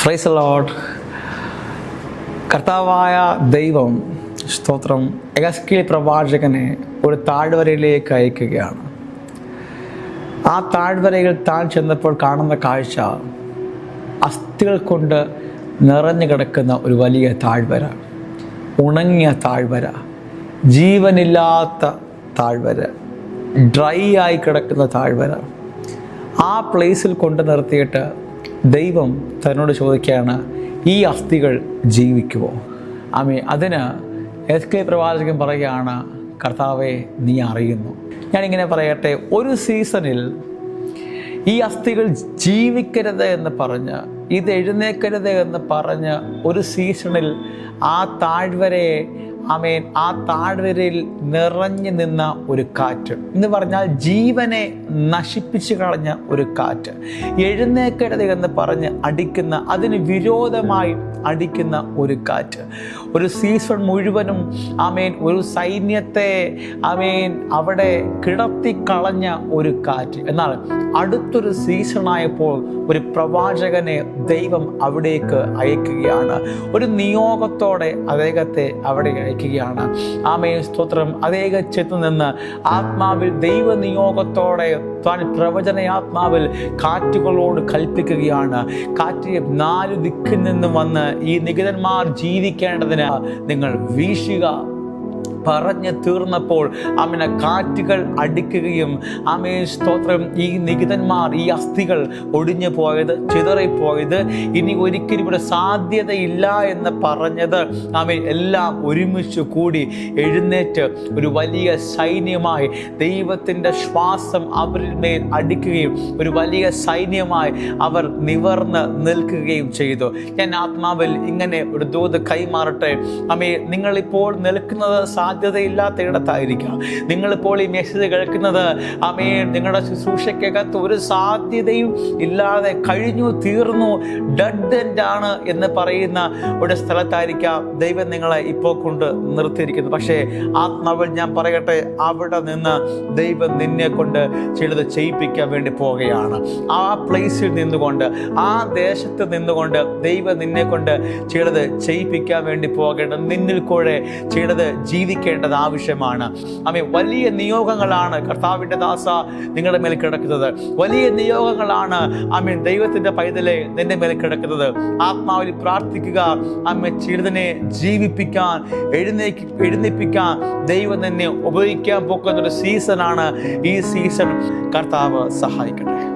Fries load കർത്താവായ ദൈവം സ്തോത്രം. എഗസ്കി പ്രവാചകനെ ഒരു താഴ്വരയിലേക്ക് അയക്കുകയാണ്. ആ താഴ്വരയിൽ താൻ ചെന്നപ്പോൾ കാണുന്ന കാഴ്ച അസ്ഥികൾ കൊണ്ട് നിറഞ്ഞു കിടക്കുന്ന ഒരു വലിയ താഴ്വര ഉണങ്ങിയ താഴ്വര ജീവനില്ലാത്ത താഴ്വര ഡ്രൈ ആയി കിടക്കുന്ന താഴ്വര. ആ പ്ലേസിൽ കൊണ്ട് നിർത്തിയിട്ട് ദൈവം തന്നോട് ചോദിക്കുകയാണ് ഈ അസ്ഥികൾ ജീവിക്കുമോ ആമേ അതിന് എസ് കെ പ്രവാചകൻ പറയുകയാണ് കർത്താവെ നീ അറിയുന്നു. ഞാനിങ്ങനെ പറയട്ടെ ഒരു സീസണിൽ ഈ അസ്ഥികൾ ജീവിക്കരുത് എന്ന് പറഞ്ഞ് ഇത് എഴുന്നേക്കരുത് എന്ന് പറഞ്ഞ് ഒരു സീസണിൽ ആ താഴ്വരയെ അമേൻ ആ താഴ്വരയിൽ നിറഞ്ഞു നിന്ന ഒരു കാറ്റ്. എന്ന് പറഞ്ഞാൽ ജീവനെ നശിപ്പിച്ചു കളഞ്ഞ ഒരു കാറ്റ്. എഴുന്നേക്കരുത് എന്ന് പറഞ്ഞ് അടിക്കുന്ന അതിന് വിരോധമായി അടിക്കുന്ന ഒരു കാറ്റ്. ഒരു സീസൺ മുഴുവനും ആമേൻ ഒരു സൈന്യത്തെ ആമേൻ അവിടെ കിടത്തി കളഞ്ഞ ഒരു കാറ്റ്. എന്നാൽ അടുത്തൊരു സീസണായപ്പോൾ ഒരു പ്രവാചകനെ ദൈവം അവിടേക്ക് അയക്കുകയാണ്. ഒരു നിയോഗത്തോടെ അദ്ദേഹത്തെ അവിടെ അയക്കുകയാണ്. ആമേ സ്തോത്രം. അദ്ദേഹം ചെന്നു നിന്ന് ആത്മാവിൽ ദൈവ നിയോഗത്തോടെ താൻ പ്രവചനയാത്മാവിൽ കാറ്റുകളോട് കൽപ്പിക്കുകയാണ്. കാറ്റ് നാല് ദിക്കിൽ നിന്ന് വന്ന് ഈ നികിതന്മാർ ജീവിക്കേണ്ടതിന് നിങ്ങൾ വീശുക. പറഞ്ഞു തീർന്നപ്പോൾ അമിന കാറ്റുകൾ അടിക്കുകയും അമേ സ്തോത്രം ഈ നികിതന്മാർ ഈ അസ്ഥികൾ ഒടിഞ്ഞു പോയത് ചിതറിപ്പോയത് ഇനി ഒരിക്കലും ഇവിടെ സാധ്യതയില്ല എന്ന് പറഞ്ഞത് ആമേ എല്ലാം ഒരുമിച്ച് കൂടി എഴുന്നേറ്റ് ഒരു വലിയ സൈന്യമായി ദൈവത്തിന്റെ ശ്വാസം അവരിൽ മേൽ അടിക്കുകയും ഒരു വലിയ സൈന്യമായി അവർ നിവർന്ന് നിൽക്കുകയും ചെയ്തു. ഞാൻ ആത്മാവിൽ ഇങ്ങനെ ഒരു ദൂത് കൈമാറട്ടെ. അമേ നിങ്ങളിപ്പോൾ നിൽക്കുന്നത് സാധ്യതയില്ലാത്ത ഇടത്തായിരിക്കാം നിങ്ങളിപ്പോൾ ഈ മെസ്സേജ് കേൾക്കുന്നത് അമേ നിങ്ങളുടെ ശുശ്രൂഷയ്ക്കകത്ത് ഒരു സാധ്യതയും ഇല്ലാതെ കഴിഞ്ഞു തീർന്നു ഡെഡ് എൻഡ് ആണ് എന്ന് പറയുന്ന ഒരു സ്ഥലത്തായിരിക്കാം ദൈവം നിങ്ങളെ ഇപ്പോൾ കൊണ്ട് നിർത്തിയിരിക്കുന്നത്. പക്ഷേ ആത്മാവിൽ ഞാൻ പറയട്ടെ അവിടെ നിന്ന് ദൈവം നിന്നെ കൊണ്ട് ചിലത് ചെയ്യിപ്പിക്കാൻ വേണ്ടി പോവുകയാണ്. ആ പ്ലേസിൽ നിന്നുകൊണ്ട് ആ ദേശത്ത് നിന്നുകൊണ്ട് ദൈവം നിന്നെ കൊണ്ട് ചിലത് ചെയ്യിപ്പിക്കാൻ വേണ്ടി പോകേണ്ടത് നിന്നിൽ കൂടെ ചിലത് ജീവിക്കേണ്ടത് ആവശ്യമാണ്. അമ്മ വലിയ നിയോഗങ്ങളാണ് കർത്താവിന്റെ ദാസ നിങ്ങളുടെ മേൽ കിടക്കുന്നത്. വലിയ നിയോഗങ്ങളാണ് അമ്മ ദൈവത്തിന്റെ പൈതലെ നിന്റെ മേൽ കിടക്കുന്നത്. ആത്മാവിൽ പ്രാർത്ഥിക്കുക അമ്മ ചിലതിനെ ജീവിപ്പിക്കാൻ എഴുന്നേക്ക് എഴുന്നേപ്പിക്കാൻ ദൈവം തന്നെ ഉപയോഗിക്കാൻ പോകുന്ന ഒരു സീസണാണ് ഈ സീസൺ കർത്താവ് സഹായിക്കട്ടെ.